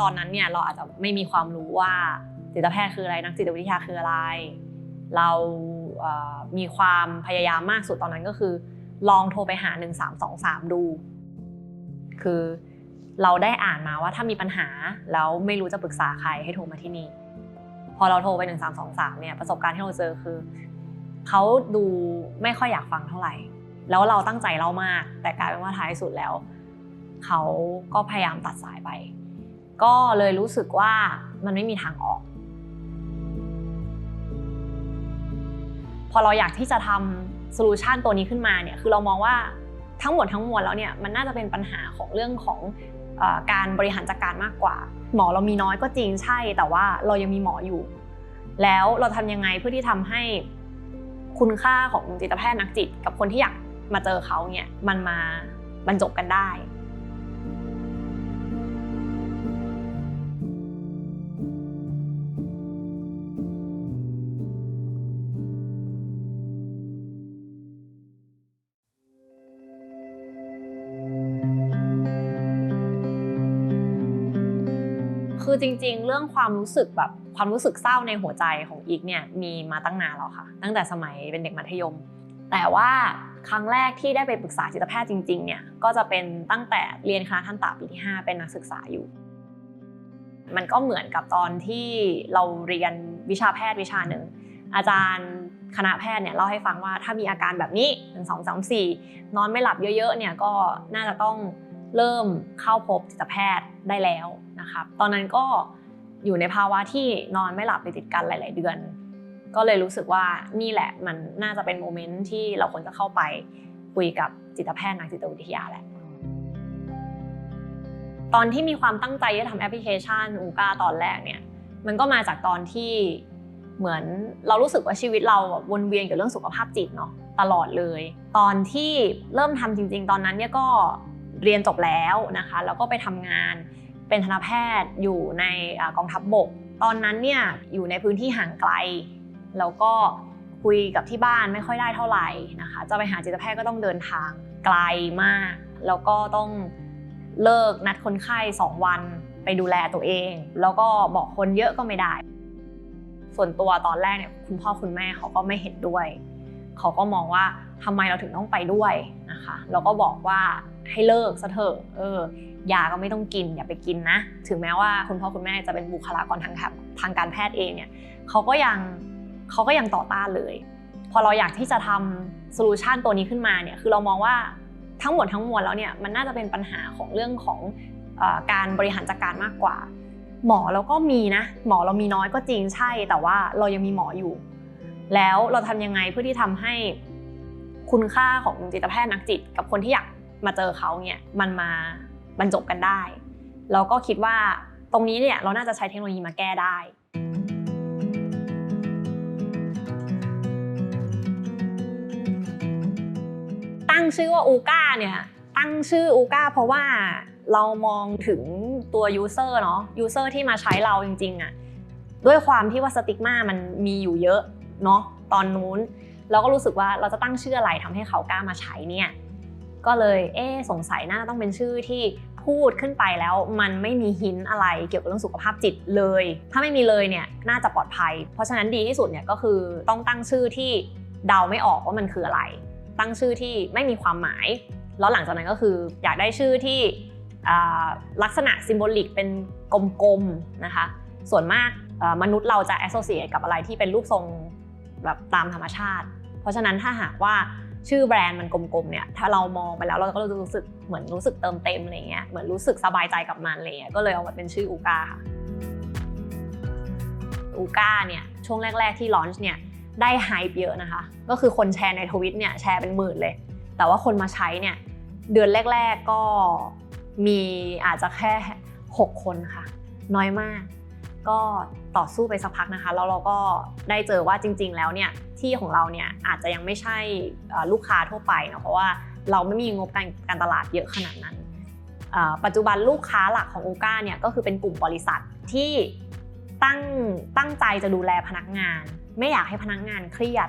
ตอนนั้นเนี่ยเราอาจจะไม่มีความรู้ว่าจิตแพทย์คืออะไรนักจิตวิทยาคืออะไร เรามีความพยายามมากสุดตอนนั้นก็คือ ลองโทรไปหา 1323 ดู คือเราได้อ่านมาว่าถ้ามีปัญหาแล้วไม่รู้จะปรึกษาใครให้โทรมาที่นี่ พอเราโทรไป 1323 เนี่ยประสบการณ์ที่เราเจอคือเขาดูไม่ค่อยอยากฟังเท่าไหร่ แล้วเราตั้งใจเล่ามาก แต่กลายเป็นว่าท้ายสุดแล้ว เขาก็พยายามตัดสายไป ก็เลยรู้สึกว่ามันไม่มีทางออก พอเราอยากที่จะทำโซลูชันตัวนี้ขึ้นมาเนี่ยคือเรามองว่าทั้งหมดทั้งมวลแล้วเนี่ยมันน่าจะเป็นปัญหาของเรื่องของอการบริหารจัดการมากกว่า หมอเรามีน้อยก็จริงใช่ แต่ว่าเรายังมีหมออยู่ แล้วเราทำยังไงเพื่อที่ทำให้คุณค่าของจิตแพทย์นักจิต กับคนที่อยากมาเจอเขาเนี่ยมันมาบรรจบกันได้ จริง ๆ เรื่องความรู้สึกแบบความรู้สึกเศร้าในหัวใจของอีกเนี่ยมีมาตั้งนานแล้วค่ะ ตั้งแต่สมัยเป็นเด็กมัธยม แต่ว่าครั้งแรกที่ได้ไปปรึกษาจิตแพทย์จริง ๆ เนี่ยก็จะเป็นตั้งแต่เรียนคณะทันตปีที่ 5 เป็นนักศึกษาอยู่ มันก็เหมือนกับตอนที่เราเรียนวิชาแพทย์วิชาหนึ่งอาจารย์คณะแพทย์เนี่ยเล่าให้ฟังว่าถ้ามีอาการแบบนี้หนึ่งสองสามสี่นอนไม่หลับเยอะๆเนี่ยก็น่าจะต้อง เริ่มเข้าพบจิตแพทย์ได้แล้วนะครับ ตอนนั้นก็อยู่ในภาวะที่นอนไม่หลับติดกันหลาย ๆ เดือน ก็เลยรู้สึกว่านี่แหละมันน่าจะเป็นโมเมนต์ที่เราควรจะเข้าไปคุยกับจิตแพทย์นักจิตวิทยาแหละตอนที่มีความตั้งใจจะทำแอปพลิเคชันอูกาตอนแรกเนี่ยมันก็มาจากตอนที่เหมือนเรารู้สึกว่าชีวิตเราวนเวียนกับเรื่องสุขภาพจิตเนาะตลอดเลย ตอนที่เริ่มทำจริง ๆ ตอนนั้นเนี่ยก็ เรียนจบแล้วนะคะ แล้วก็ไปทำงานเป็นทันตแพทย์อยู่ในกองทัพบบก ตอนนั้นเนี่ยอยู่ในพื้นที่ห่างไกล แล้วก็คุยกับที่บ้านไม่ค่อยได้เท่าไหร่นะคะ จะไปหาจิตแพทย์ก็ต้องเดินทางไกลมาก แล้วก็ต้องเลิกนัดคนไข้2วันไปดูแลตัวเอง แล้วก็บอกคนเยอะก็ไม่ได้ ส่วนตัวตอนแรกเนี่ยคุณพ่อคุณแม่เขาก็ไม่เห็นด้วย เขาก็มองว่าทำไมเราถึงต้องไปด้วยนะคะ แล้วก็บอกว่า ให้เลิกซะเถอะเออยาก็ไม่ต้องกินอย่าไปกินนะ ถึงแม้ว่าคุณพ่อคุณแม่จะเป็นบุคลากรทางการทางการแพทย์เองเนี่ยเขาก็ยังเขาก็ยังต่อต้านเลย พอเราอยากที่จะทำโซลูชันตัวนี้ขึ้นมาเนี่ยคือเรามองว่าทั้งหมดทั้งมวลแล้วเนี่ยมันน่าจะเป็นปัญหาของเรื่องของอการบริหารจัดการมากกว่า หมอเราก็มีนะ หมอเรามีน้อยก็จริงใช่ แต่ว่าเรายังมีหมออยู่ แล้วเราทำยังไงเพื่อที่ทำให้คุณค่าของจิตแพทย์นักจิต กับคนที่อยาก มาเจอเขาเนี่ยมันมาบรรจบกันได้ เราก็คิดว่าตรงนี้เนี่ยเราน่าจะใช้เทคโนโลยีมาแก้ได้ตั้งชื่อว่าอูก้าเนี่ยตั้งชื่ออูก้าเพราะว่าเรามองถึงตัวยูเซอร์เนาะยูเซอร์ที่มาใช้เราจริงๆอะด้วยความที่ว่าสติกมามันมีอยู่เยอะเนาะตอนนู้น เราก็รู้สึกว่าเราจะตั้งชื่ออะไรทำให้เขากล้ามาใช้เนี่ย ก็เลยเอ๊สงสัยน่าต้องเป็นชื่อที่พูดขึ้นไปแล้วมันไม่มีหินอะไรเกี่ยวกับเรื่องสุขภาพจิตเลย ถ้าไม่มีเลยเนี่ยน่าจะปลอดภัย เพราะฉะนั้นดีที่สุดเนี่ยก็คือต้องตั้งชื่อที่เดาไม่ออกว่ามันคืออะไร ตั้งชื่อที่ไม่มีความหมาย แล้วหลังจากนั้นก็คืออยากได้ชื่อที่ลักษณะซิมโบลิกเป็นกลมๆนะคะ ส่วนมากมนุษย์เราจะ associate กับอะไรที่เป็นรูปทรงแบบตามธรรมชาติ เพราะฉะนั้นถ้าหากว่า ชื่อแบรนด์มันกลมๆเนี่ยถ้าเรามองไปแล้วเราก็รู้สึกเหมือนรู้สึกเติมเต็มอะไรเงี้ยเหมือนรู้สึกสบายใจกับมันอะไรเงี้ยก็เลยเอามาเป็นชื่ออูกาค่ะอูกาเนี่ยช่วงแรก ๆที่ลอนช์เนี่ยได้ไฮป์เยอะนะคะ ก็คือคนแชร์ในทวิตเนี่ยแชร์เป็นหมื่นเลย แต่ว่าคนมาใช้เนี่ยเดือนแรก ๆก็มีอาจจะแค่ 6 คนค่ะ น้อยมาก ก็ต่อสู้ไปสักพักนะคะแล้วเราก็ได้เจอว่าจริง ๆ แล้วเนี่ยที่ของเราเนี่ยอาจจะยังไม่ใช่ลูกค้าทั่วไปเนะเพราะว่าเราไม่มีงบการการตลาดเยอะขนาดนั้น ปัจจุบันลูกค้าหลักของอูก้าเนี่ยก็คือเป็นกลุ่มบริษัทที่ตั้งตั้งใจจะดูแลพนักงาน ไม่อยากให้พนักงานเครียด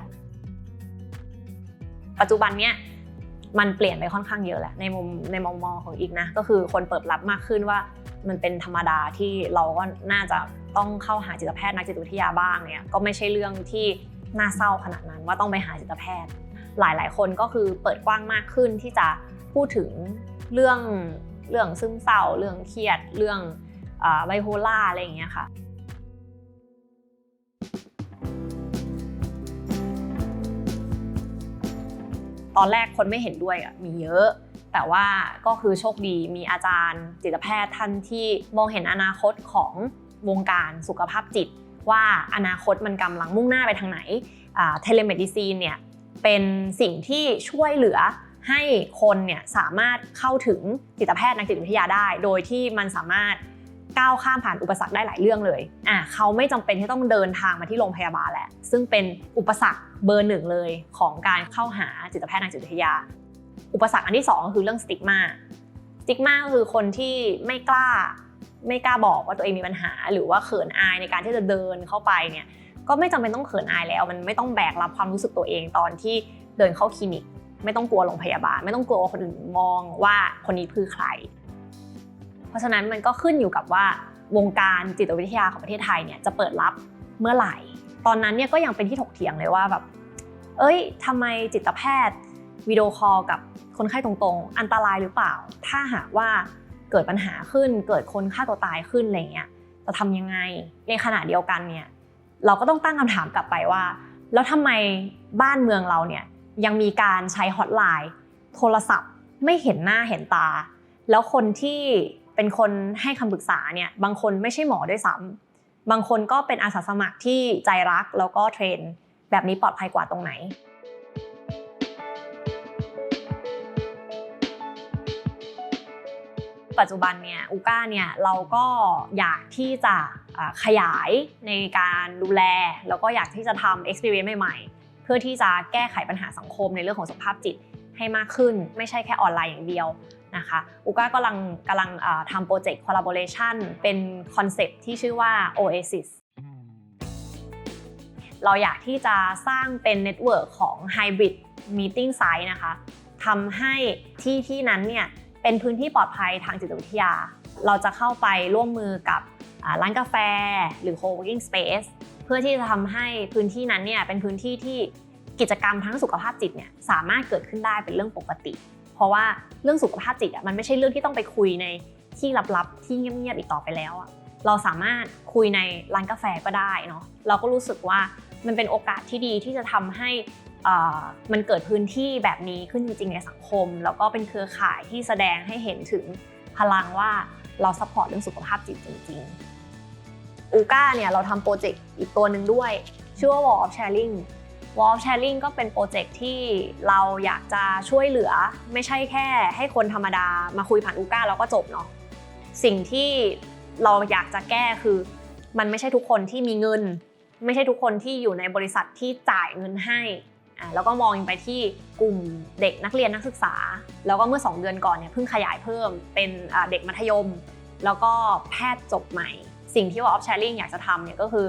ปัจจุบันเนี่ย มันเปลี่ยนไปค่อนข้างเยอะแหละในมุมในมุมมองของอีกนะ ก็คือคนเปิดรับมากขึ้นว่ามันเป็นธรรมดาที่เราก็น่าจะต้องเข้าหาจิตแพทย์นักจิตวิทยาบ้างเนี่ยก็ไม่ใช่เรื่องที่น่าเศร้าขนาดนั้นว่าต้องไปหาจิตแพทย์ หลายๆ คนก็คือเปิดกว้างมากขึ้นที่จะพูดถึงเรื่องเรื่องซึมเศร้า เรื่องเครียด เรื่องไบโพล่าอะไรอย่างเงี้ยค่ะ ตอนแรกคนไม่เห็นด้วยอะมีเยอะ แต่ว่าก็คือโชคดีมีอาจารย์จิตแพทย์ท่านที่มองเห็นอนาคตของวงการสุขภาพจิต ว่าอนาคตมันกำลังมุ่งหน้าไปทางไหนเทเลเมดิซีนเนี่ยเป็นสิ่งที่ช่วยเหลือให้คนเนี่ยสามารถเข้าถึงจิตแพทย์นักจิตวิทยาได้ โดยที่มันสามารถ ก้าวข้ามผ่านอุปสรรคได้หลายเรื่องเลยอะเขาไม่จำเป็นที่ต้องเดินทางมาที่โรงพยาบาลแหละ ซึ่งเป็นอุปสรรคเบอร์หนึ่งเลยของการเข้าหาจิตแพทย์นักจิตวิทยา อุปสรรคอันที่ 2 ก็คือเรื่องสติ๊กมาสติ๊กมาก็คือคนที่ไม่กล้าไม่กล้าบอกว่าตัวเองมีปัญหา หรือว่าเขินอายในการที่จะเดินเข้าไปเนี่ยก็ไม่จำเป็นต้องเขินอายแล้ว มันไม่ต้องแบกรับความรู้สึกตัวเองตอนที่เดินเข้าคลินิก ไม่ต้องกลัวโรงพยาบาล ไม่ต้องกลัวคนอื่นมองว่าคนนี้คือใคร เพราะฉะนั้นมันก็ขึ้นอยู่กับว่าวงการจิตวิทยาของประเทศไทยเนี่ยจะเปิดรับเมื่อไหร่ ตอนนั้นเนี่ยก็ยังเป็นที่ถกเถียงเลยว่าแบบเอ้ยทำไมจิตแพทย์วิดีโอคอลกับคนไข้ตรงๆ อันตรายหรือเปล่า ถ้าหากว่าเกิดปัญหาขึ้น เกิดคนฆ่าตัวตายขึ้นอะไรเงี้ยจะทำยังไงในขณะเดียวกันเนี่ยเราก็ต้องตั้งคำถามกลับไปว่า แล้วทำไมบ้านเมืองเราเนี่ยยังมีการใช้ฮอตไลน์โทรศัพท์ไม่เห็นหน้าเห็นตา แล้วคนที่ เป็นคนให้คำปรึกษาเนี่ยบางคนไม่ใช่หมอด้วยซ้ำบางคนก็เป็นอาสาสมัครที่ใจรักแล้วก็เทรน แบบนี้ปลอดภัยกว่าตรงไหน ปัจจุบันเนี่ยอูก้าเนี่ยเราก็อยากที่จะขยายในการดูแล แล้วก็อยากที่จะทำ experience ใหม่ๆ เพื่อที่จะแก้ไขปัญหาสังคมในเรื่องของสุขภาพจิตให้มากขึ้น ไม่ใช่แค่ออนไลน์อย่างเดียว นะคะอูก้ากำลังกำลังทำโปรเจกต์ collaboration เป็นคอนเซปที่ชื่อว่า Oasis เราอยากที่จะสร้างเป็นเน็ตเวิร์กของ Hybrid Meeting Site นะคะทำให้ที่ที่นั้นเนี่ยเป็นพื้นที่ปลอดภัยทางจิตวิทยา เราจะเข้าไปร่วมมือกับร้านกาแฟ หรือ co-working space เพื่อที่จะทำให้พื้นที่นั้นเนี่ยเป็นพื้นที่ที่กิจกรรมทั้งสุขภาพจิตเนี่ยสามารถเกิดขึ้นได้เป็นเรื่องปกติ ราะว่าเรื่องสุขภาพจิตอะมันไม่ใช่เรื่องที่ต้องไปคุยในที่ลับๆที่เงียบๆอีกต่อไปแล้วอะเราสามารถคุยในร้านกาแฟก็ได้เนาะเราก็รู้สึกว่ามันเป็นโอกาสที่ดีที่จะทำให้มันเกิดพื้นที่แบบนี้ขึ้นจริงๆในสังคม แล้วก็เป็นเครือข่ายที่แสดงให้เห็นถึงพลังว่าเราซัพพอร์ตเรื่องสุขภาพจิตจริงๆอูก้าเนี่ยเราทำโปรเจกต์อีกตัวหนึ่งด้วย ชื่อว่า Wall of Sharing Wall of Sharing ก็เป็นโปรเจกต์ที่เราอยากจะช่วยเหลือ ไม่ใช่แค่ ให้คนธรรมดามาคุยผ่านอูก้าแล้วก็จบเนาะสิ่งที่เราอยากจะแก้คือ มันไม่ใช่ทุกคนที่มีเงิน ไม่ใช่ทุกคนที่อยู่ในบริษัทที่จ่ายเงินให้แล้วก็มองไปที่กลุ่มเด็กนักเรียนนักศึกษา แล้วก็เมื่อ 2 เดือนก่อนเนี่ยเพิ่งขยายเพิ่มเป็นเด็กมัธยม แล้วก็แพทย์จบใหม่ สิ่งที่ว่า Off Sharing อยากจะทำเนี่ยก็คือ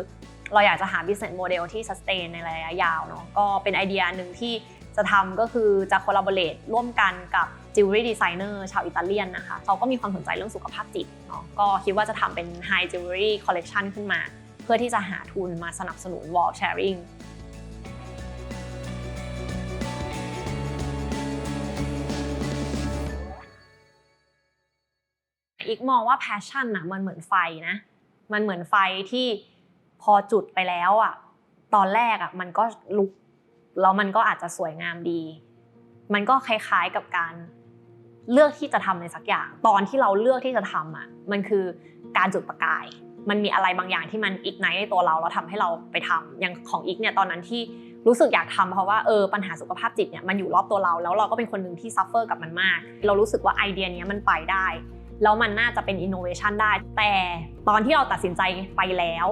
เราอยากจะหา business model ที่ sustain ในระยะยาวเนาะก็เป็นไอเดียหนึ่งที่จะทำก็คือจะ collaborate ร่วมกันกับ jewelry designer ชาวอิตาเลียนนะคะเขาก็มีความสนใจเรื่องสุขภาพจิตเนาะก็คิดว่าจะทำเป็น high jewelry collection ขึ้นมา เพื่อที่จะหาทุนมาสนับสนุน wall sharing อีกมองว่าแพชชั่นอะมันเหมือนไฟนะ มันเหมือนไฟที่ พอจุดไปแล้วอะตอนแรกอะมันก็ลุกแล้วมันก็อาจจะสวยงามดี มันก็คล้ายๆกับการเลือกที่จะทำในสักอย่าง ตอนที่เราเลือกที่จะทำอะมันคือการจุดประกาย มันมีอะไรบางอย่างที่มันอีกไนในตัวเราแล้วทาให้เราไปทำอย่างของอีกเนี่ยตอนนั้นที่รู้สึกอยากทำเพราะว่าเออปัญหาสุขภาพจิตเนี่ยมันอยู่รอบตัวเรา แล้วเราก็เป็นคนหนึ่งที่ซัฟเฟอร์กับมันมาก เรารู้สึกว่าไอเดียนี้มันไปได้แล้วมันน่าจะเป็นอินโนเวชันได้ แต่ตอนที่เราตัดสินใจไปแล้ว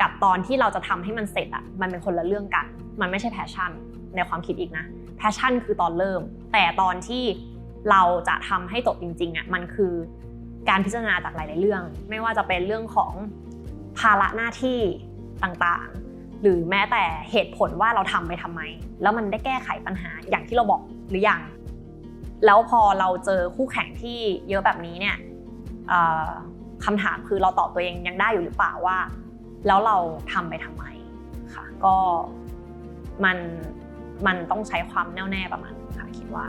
กับตอนที่เราจะทำให้มันเสร็จอะมันเป็นคนละเรื่องกัน มันไม่ใช่แพชชั่นในความคิดอีกนะแพชชั่นคือตอนเริ่ม แต่ตอนที่เราจะทำให้จบจริงๆอะมันคือการพิจารณาจากหลาย ๆ เรื่อง ไม่ว่าจะเป็นเรื่องของภาระหน้าที่ต่างๆ หรือแม้แต่เหตุผลว่าเราทำไปทำไม แล้วมันได้แก้ไขปัญหาอย่างที่เราบอกหรือยัง แล้วพอเราเจอคู่แข่งที่เยอะแบบนี้เนี่ยคำถามคือเราตอบตัวเองยังได้อยู่หรือเปล่าว่า แล้วเราทำไปทำไมค่ะก็มันมันต้องใช้ความแน่วแน่ประมาณนึงค่ะคิดว่า